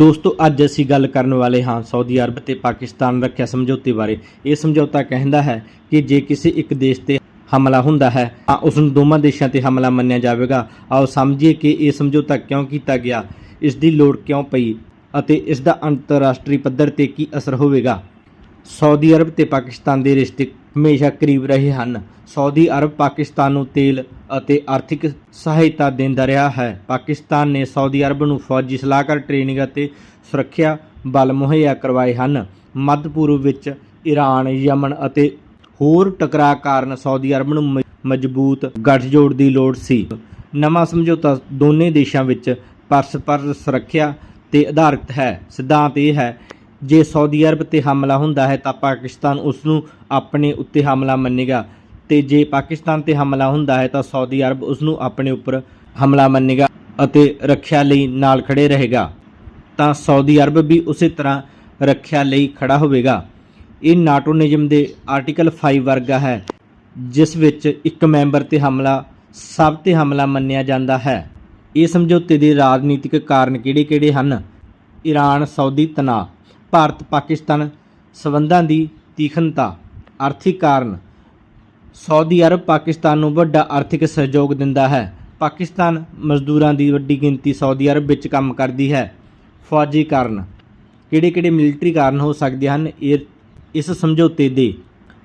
ਦੋਸਤੋ, ਅੱਜ ਅਸੀਂ ਗੱਲ ਕਰਨ ਵਾਲੇ ਹਾਂ ਸਾਊਦੀ ਅਰਬ ਤੇ ਪਾਕਿਸਤਾਨ ਰੱਖਿਆ ਸਮਝੌਤੇ ਬਾਰੇ। ਇਹ ਸਮਝੌਤਾ ਕਹਿੰਦਾ ਹੈ ਕਿ ਜੇ ਕਿਸੇ ਇੱਕ ਦੇਸ਼ ਤੇ ਹਮਲਾ ਹੁੰਦਾ ਹੈ, ਤਾਂ ਉਸ ਨੂੰ ਦੋਵਾਂ ਦੇਸ਼ਾਂ ਤੇ ਹਮਲਾ ਮੰਨਿਆ ਜਾਵੇਗਾ। ਆਓ ਸਮਝੀਏ ਕਿ ਇਹ ਸਮਝੌਤਾ ਕਿਉਂ ਕੀਤਾ ਗਿਆ, ਇਸ ਦੀ ਲੋੜ ਕਿਉਂ ਪਈ ਅਤੇ ਇਸ ਦਾ ਅੰਤਰਰਾਸ਼ਟਰੀ ਪੱਧਰ ਤੇ ਕੀ ਅਸਰ ਹੋਵੇਗਾ? ਸਾਊਦੀ ਅਰਬ ਤੇ ਪਾਕਿਸਤਾਨ ਦੇ ਰਿਸ਼ਤੇ ਹਮੇਸ਼ਾ ਕਰੀਬ ਰਹੇ ਹਨ। ਸਾਊਦੀ ਅਰਬ ਪਾਕਿਸਤਾਨ ਨੂੰ ਤੇਲ ਅਤੇ ਆਰਥਿਕ ਸਹਾਇਤਾ ਦਿੰਦਾ ਰਿਹਾ ਹੈ। ਪਾਕਿਸਤਾਨ ਨੇ ਸਾਊਦੀ ਅਰਬ ਨੂੰ ਫੌਜੀ ਸਲਾਹਕਾਰ ਟ੍ਰੇਨਿੰਗ ਅਤੇ ਸੁਰੱਖਿਆ ਬਲ ਮੁਹੱਈਆ ਕਰਵਾਏ ਹਨ। ਮੱਧ ਪੂਰਬ ਵਿੱਚ ਈਰਾਨ ਯਮਨ ਅਤੇ ਹੋਰ ਟਕਰਾਅ ਕਾਰਨ ਸਾਊਦੀ ਅਰਬ ਨੂੰ ਮ- ਮਜ਼ਬੂਤ ਗੱਠਜੋੜ ਦੀ ਲੋੜ ਸੀ। ਨਵਾਂ ਸਮਝੌਤਾ ਦੋਨੇ ਦੇਸ਼ਾਂ ਵਿੱਚ ਪਰਸਪਰ ਸੁਰੱਖਿਆ ਤੇ ਆਧਾਰਿਤ ਹੈ। ਸਿਧਾਂਤ ਇਹ ਹੈ, ਜੇ ਸਾਊਦੀ ਅਰਬ ਤੇ ਹਮਲਾ ਹੁੰਦਾ ਹੈ ਤਾਂ ਪਾਕਿਸਤਾਨ ਉਸ ਨੂੰ ਆਪਣੇ ਉੱਤੇ ਹਮਲਾ ਮੰਨੇਗਾ। ਤੇ ਜੇ ਪਾਕਿਸਤਾਨ ਤੇ ਹਮਲਾ ਹੁੰਦਾ ਹੈ ਤਾਂ ਸਾਊਦੀ ਅਰਬ ਉਸ ਨੂੰ ਆਪਣੇ ਉੱਪਰ ਹਮਲਾ ਮੰਨੇਗਾ ਅਤੇ ਰੱਖਿਆ ਲਈ ਨਾਲ ਖੜੇ ਰਹੇਗਾ। ਤਾਂ ਸਾਊਦੀ ਅਰਬ ਵੀ ਉਸੇ ਤਰ੍ਹਾਂ ਰੱਖਿਆ ਲਈ ਖੜਾ ਹੋਵੇਗਾ। ਇਹ ਨਾਟੋ ਨਿਯਮ ਦੇ ਆਰਟੀਕਲ 5 ਵਰਗਾ ਹੈ, ਜਿਸ ਵਿੱਚ ਇੱਕ ਮੈਂਬਰ ਤੇ ਹਮਲਾ, ਸਭ ਤੇ ਹਮਲਾ ਮੰਨਿਆ ਜਾਂਦਾ ਹੈ। ਇਹ ਸਮਝੌਤੇ ਦੇ ਰਾਜਨੀਤਿਕ ਕਾਰਨ ਕਿਹੜੇ-ਕਿਹੜੇ ਹਨ? ਈਰਾਨ ਸਾਊਦੀ ਤਣਾਅ ਭਾਰਤ ਪਾਕਿਸਤਾਨ ਸਬੰਧਾਂ ਦੀ ਤੀਖਣਤਾ, ਆਰਥਿਕ ਕਾਰਨ। ਸਾਊਦੀ ਅਰਬ ਪਾਕਿਸਤਾਨ ਨੂੰ ਵੱਡਾ ਆਰਥਿਕ ਸਹਿਯੋਗ ਦਿੰਦਾ ਹੈ। ਪਾਕਿਸਤਾਨ ਮਜ਼ਦੂਰਾਂ ਦੀ ਵੱਡੀ ਗਿਣਤੀ ਸਾਊਦੀ ਅਰਬ ਵਿੱਚ ਕੰਮ ਕਰਦੀ ਹੈ। ਫੌਜੀ ਕਾਰਨ। ਕਿਹੜੇ-ਕਿਹੜੇ ਮਿਲਟਰੀ ਕਾਰਨ ਹੋ ਸਕਦੇ ਹਨ ਇਹ, ਇਸ ਸਮਝੌਤੇ ਦੇ।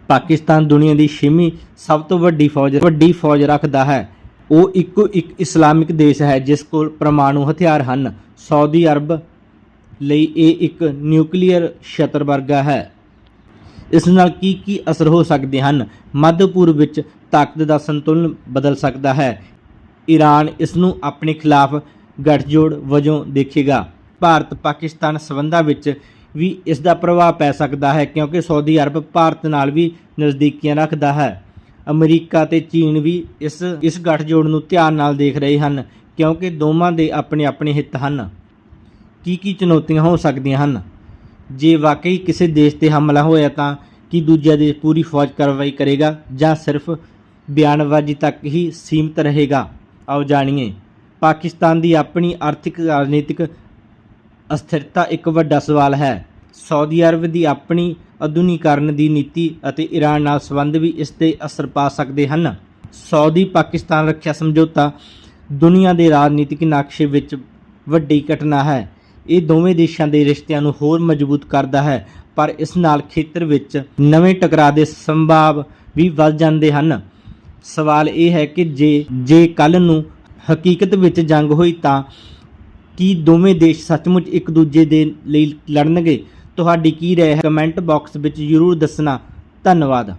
ਪਾਕਿਸਤਾਨ ਦੁਨੀਆ ਦੀ ਛੇਵੀਂ ਸਭ ਤੋਂ ਵੱਡੀ ਫੌਜ ਵੱਡੀ ਫੌਜ ਰੱਖਦਾ ਹੈ। ਉਹ ਇੱਕੋ ਇੱਕ ਇਸਲਾਮਿਕ ਦੇਸ਼ ਹੈ ਜਿਸ ਕੋਲ ਪਰਮਾਣੂ ਹਥਿਆਰ ਹਨ। ਸਾਊਦੀ ਅਰਬ ਲਈ ਇਹ ਇੱਕ ਨਿਊਕਲੀਅਰ ਸ਼ਤਰ ਵਰਗਾ ਹੈ। ਇਸ ਨਾਲ ਕੀ ਕੀ ਅਸਰ ਹੋ ਸਕਦੇ ਹਨ? ਮੱਧ ਪੂਰਬ ਵਿੱਚ ਤਾਕਤ ਦਾ ਸੰਤੁਲਨ ਬਦਲ ਸਕਦਾ ਹੈ। ਈਰਾਨ ਇਸ ਨੂੰ ਆਪਣੇ ਖਿਲਾਫ ਗੱਠਜੋੜ ਵਜੋਂ ਦੇਖੇਗਾ। ਭਾਰਤ ਪਾਕਿਸਤਾਨ ਸਬੰਧਾਂ ਵਿੱਚ ਵੀ ਇਸ ਦਾ ਪ੍ਰਭਾਵ ਪੈ ਸਕਦਾ ਹੈ ਕਿਉਂਕਿ ਸਾਊਦੀ ਅਰਬ ਭਾਰਤ ਨਾਲ ਵੀ ਨਜ਼ਦੀਕੀਆਂ ਰੱਖਦਾ ਹੈ। ਅਮਰੀਕਾ ਤੇ ਚੀਨ ਵੀ ਇਸ ਇਸ ਗੱਠਜੋੜ ਨੂੰ ਧਿਆਨ ਨਾਲ ਦੇਖ ਰਹੇ ਹਨ ਕਿਉਂਕਿ ਦੋਵਾਂ ਦੇ ਆਪਣੇ ਆਪਣੇ ਹਿੱਤ ਹਨ। ਕੀ ਕੀ ਚੁਣੌਤੀਆਂ ਹੋ ਸਕਦੀਆਂ ਹਨ? ਜੇ ਵਾਕਈ ਕਿਸੇ ਦੇਸ਼ ਤੇ ਹਮਲਾ ਹੋਇਆ ਤਾਂ ਕੀ ਦੂਜਾ ਦੇਸ਼ ਪੂਰੀ ਫੌਜ ਕਾਰਵਾਈ ਕਰੇਗਾ ਜਾਂ ਸਿਰਫ ਬਿਆਨਬਾਜ਼ੀ ਤੱਕ ਹੀ ਸੀਮਿਤ ਰਹੇਗਾ? ਆਓ ਜਾਣੀਏ। ਪਾਕਿਸਤਾਨ ਦੀ ਆਪਣੀ ਆਰਥਿਕ ਰਾਜਨੀਤਿਕ ਅਸਥਿਰਤਾ ਇੱਕ ਵੱਡਾ ਸਵਾਲ ਹੈ। ਸਾਊਦੀ ਅਰਬ ਦੀ ਆਪਣੀ ਆਧੁਨਿਕੀਕਰਨ ਦੀ ਨੀਤੀ ਅਤੇ ਈਰਾਨ ਨਾਲ ਸੰਬੰਧ ਵੀ ਇਸ ਤੇ ਅਸਰ ਪਾ ਸਕਦੇ ਹਨ। ਸਾਊਦੀ ਪਾਕਿਸਤਾਨ ਰੱਖਿਆ ਸਮਝੌਤਾ ਦੁਨੀਆ ਦੇ ਰਾਜਨੀਤਿਕ ਨਕਸ਼ੇ ਵਿੱਚ ਵੱਡੀ ਘਟਨਾ ਹੈ। ਇਹ ਦੋਵੇਂ ਦੇਸ਼ਾਂ ਦੇ ਰਿਸ਼ਤਿਆਂ ਨੂੰ ਹੋਰ ਮਜ਼ਬੂਤ ਕਰਦਾ ਹੈ, ਪਰ ਇਸ ਨਾਲ ਖੇਤਰ ਵਿੱਚ ਨਵੇਂ ਟਕਰਾਅ ਦੇ ਸੰਭਾਵ ਵੀ ਵੱਧ ਜਾਂਦੇ ਹਨ। ਸਵਾਲ ਇਹ ਹੈ ਕਿ ਜੇ ਜੇ ਕੱਲ ਨੂੰ ਹਕੀਕਤ ਵਿੱਚ ਜੰਗ ਹੋਈ ਤਾਂ ਕੀ ਦੋਵੇਂ ਦੇਸ਼ ਸੱਚਮੁੱਚ ਇੱਕ ਦੂਜੇ ਦੇ ਲਈ ਲੜਨਗੇ? ਤੁਹਾਡੀ ਕੀ ਰਾਏ ਹੈ? ਕਮੈਂਟ ਬਾਕਸ ਵਿੱਚ ਜ਼ਰੂਰ ਦੱਸਣਾ। ਧੰਨਵਾਦ।